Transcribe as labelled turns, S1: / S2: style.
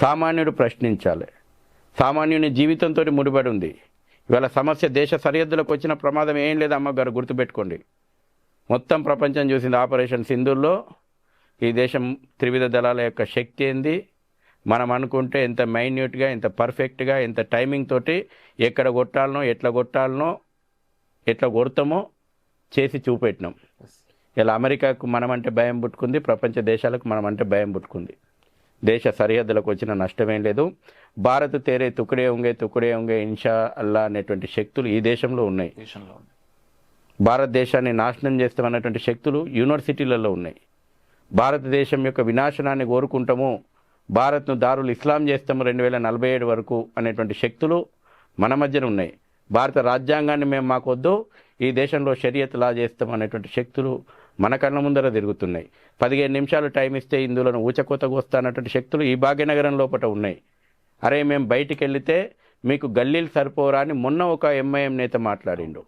S1: సామాన్యుడు ప్రశ్నించాలి. సామాన్యుని జీవితంతో ముడిపడి ఉంది. ఇవాళ సమస్య దేశ సరిహద్దులకు వచ్చిన ప్రమాదం ఏం లేదు అమ్మగారు గుర్తుపెట్టుకోండి. మొత్తం ప్రపంచం చూసింది ఆపరేషన్ సింధూర్లో. ఈ దేశం త్రివిధ దళాల యొక్క శక్తి ఏంది? మనం అనుకుంటే ఎంత మైన్యూట్గా ఎంత పర్ఫెక్ట్గా ఎంత టైమింగ్ తోటి ఎక్కడ కొట్టాలనో ఎట్లా కొట్టాలనో ఎట్లా కొడతామో చేసి చూపెట్టినాం. ఇలా అమెరికాకు మనం అంటే భయం పుట్టుకుంది ప్రపంచ దేశాలకు మనం అంటే భయం పుట్టుకుంది. దేశ సరిహద్దులకు వచ్చిన నష్టమేం లేదు. భారత్ తేరే తుకుడే ఉంగే తుకుడే ఉంగే ఇన్షా అల్లా అనేటువంటి శక్తులు ఈ దేశంలో ఉన్నాయి. భారతదేశాన్ని నాశనం చేస్తామన్నటువంటి శక్తులు యూనివర్సిటీలలో ఉన్నాయి. భారతదేశం యొక్క వినాశనాన్ని కోరుకుంటాము భారత్ను దారులు ఇస్లాం చేస్తాము రెండు వేల నలభై ఏడు వరకు అనేటువంటి శక్తులు మన మధ్యన ఉన్నాయి. భారత రాజ్యాంగాన్ని మేము మాకొద్దు ఈ దేశంలో షరియత్ లా చేస్తాం అనేటువంటి శక్తులు మన కళ్ళ ముందర తిరుగుతున్నాయి. పదిహేను నిమిషాలు టైం ఇస్తే ఇందులో ఊచకోతకు వస్తున్నటువంటి శక్తులు ఈ భాగ్యనగరం లోపల ఉన్నాయి. అరే మేము బయటికి వెళితే మీకు గల్లీలు సరిపోరా అని మొన్న ఒక ఎంఐఎం నేత మాట్లాడిండు.